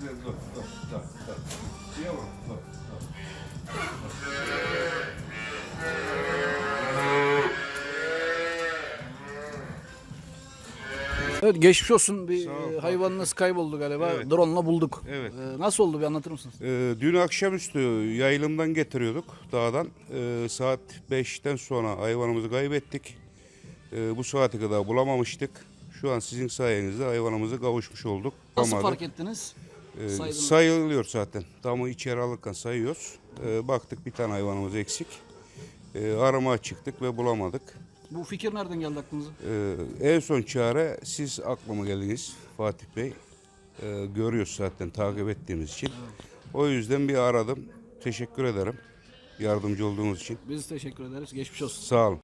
güzel dur dur dur dur. Yavrum dur dur. Evet geçmiş olsun bir Sağ ol, e, hayvanınız kayboldu galiba. Evet. Drone'la bulduk. Evet. E, nasıl oldu bir anlatır mısınız? Ee, dün akşamüstü yayılımdan getiriyorduk dağdan. Ee, saat 5'ten sonra hayvanımızı kaybettik. Ee, bu saate kadar bulamamıştık. Şu an sizin sayenizde hayvanımızı kavuşmuş olduk. Nasıl Bulamadık. fark ettiniz? Saydınız. sayılıyor zaten. Damı içeri alırken sayıyoruz. Ee, baktık bir tane hayvanımız eksik. Ee, aramaya çıktık ve bulamadık. Bu fikir nereden geldi aklınıza? Ee, en son çare siz aklıma geldiniz Fatih Bey. Ee, görüyoruz zaten takip ettiğimiz için. O yüzden bir aradım. Teşekkür ederim yardımcı olduğunuz için. Biz teşekkür ederiz. Geçmiş olsun. Sağ olun.